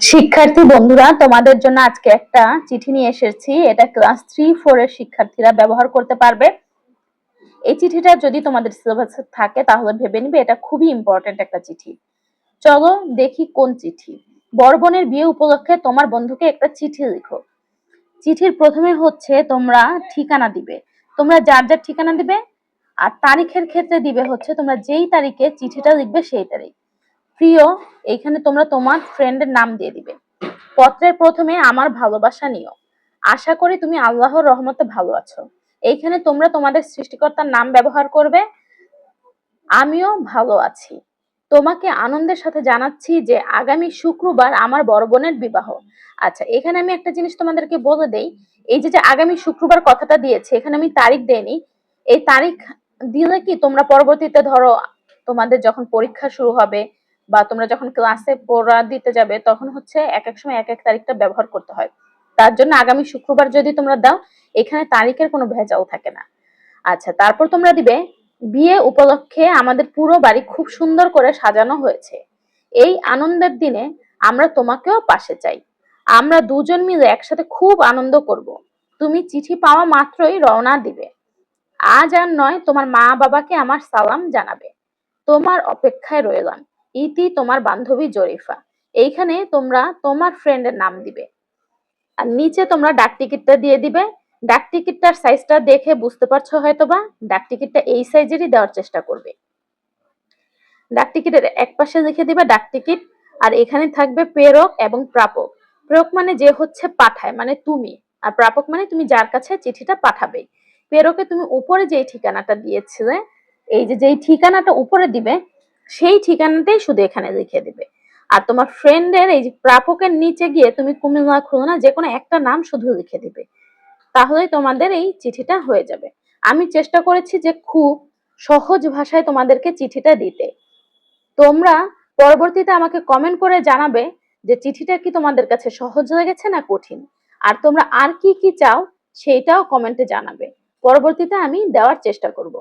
শিক্ষার্থী বন্ধুরা, তোমাদের জন্য আজকে একটা চিঠি নিয়ে এসেছি। এটা ক্লাস থ্রি, ফোর এর শিক্ষার্থীরা ব্যবহার করতে পারবে। এই চিঠিটা যদি তোমাদের সিলেবাসে থাকে, তাহলে ভেবে নিবে এটা খুবই ইম্পর্টেন্ট একটা চিঠি। চলো দেখি কোন চিঠি। বড় বোনের বিয়ে উপলক্ষে তোমার বন্ধুকে একটা চিঠি লিখো। চিঠির প্রথমে হচ্ছে, তোমরা ঠিকানা দিবে। তোমরা যার যার ঠিকানা দিবে, আর তারিখের ক্ষেত্রে দিবে হচ্ছে, তোমরা যেই তারিখে চিঠিটা লিখবে সেই তারিখ। প্রিয় এইখানে তোমরা তোমার ফ্রেন্ডের নাম দিয়ে দিবে। পত্রের প্রথমে আমার ভালোবাসা নিও। আশা করি তুমি আল্লাহর রহমতে ভালো আছো। এইখানে তোমরা তোমাদের সৃষ্টিকর্তার নাম ব্যবহার করবে, আমিও ভালো আছি। তোমাকে আনন্দের সাথে জানাচ্ছি যে আগামী শুক্রবার আমার বড় বোনের বিবাহ। আচ্ছা এখানে আমি একটা জিনিস তোমাদেরকে বলে দেই। এই যে আগামী শুক্রবার কথাটা দিয়েছে, এখানে আমি তারিখ দেইনি। এই তারিখ দিলে কি তোমরা পরবর্তীতে ধরো তোমাদের যখন পরীক্ষা শুরু হবে বা তোমরা যখন ক্লাসে পড়া দিতে যাবে, তখন হচ্ছে এক এক সময় এক এক তারিখটা ব্যবহার করতে হয়। তার জন্য আগামী শুক্রবার যদি তোমরা দাও, এখানে তারিখের কোনো ভেজাল থাকে না। আচ্ছা তারপর তোমরা দিবে, বিয়ে উপলক্ষে আমাদের পুরো বাড়ি খুব সুন্দর করে সাজানো হয়েছে। এই আনন্দের দিনে আমরা তোমাকেও পাশে চাই। আমরা দুজন মিলে একসাথে খুব আনন্দ করব। তুমি চিঠি পাওয়া মাত্রই রওনা দিবে। আজ আর নয়, তোমার মা বাবাকে আমার সালাম জানাবে। তোমার অপেক্ষায় রইলাম। ইতি তোমার বান্ধবী জরিফা। এইখানে তোমরা তোমার ফ্রেন্ডের নাম দিবে। আর নিচে তোমরা ডাক টিকিটটা দিয়ে দিবে। ডাক টিকিটটার সাইজটা দেখে বুঝতে পারছ হয়তো বা ডাক টিকিটটা এই সাইজেরই দেওয়ার চেষ্টা করবে। ডাক টিকিটের এক পাশে লিখে দিবে ডাক টিকিট, আর এখানে থাকবে প্রেরক এবং প্রাপক। প্রেরক মানে যে হচ্ছে পাঠায় মানে তুমি। আর প্রাপক মানে তুমি যার কাছে চিঠিটা পাঠাবে। প্রেরকে তুমি উপরে যে ঠিকানাটা দিয়েছিলে, এই যে যেই ঠিকানাটা উপরে দিবে সেই ঠিকানাটাই শুধু এখানে লিখে দিবে। আর তোমার ফ্রেন্ডের এই যে প্রাপকের নিচে গিয়ে তুমি কুমিল্লা খুলনা যে কোনো একটা নাম শুধু লিখে দিবে। তাহলেই তোমাদের এই চিঠিটা হয়ে যাবে। আমি চেষ্টা করেছি যে খুব সহজ ভাষায় তোমাদেরকে চিঠিটা দিতে। তোমরা পরবর্তীতে আমাকে কমেন্ট করে জানাবে যে চিঠিটা কি তোমাদের কাছে সহজ লেগেছে না কঠিন। আর তোমরা আর কি কি চাও, সেইটাও কমেন্টে জানাবে। পরবর্তীতে আমি দেওয়ার চেষ্টা করব।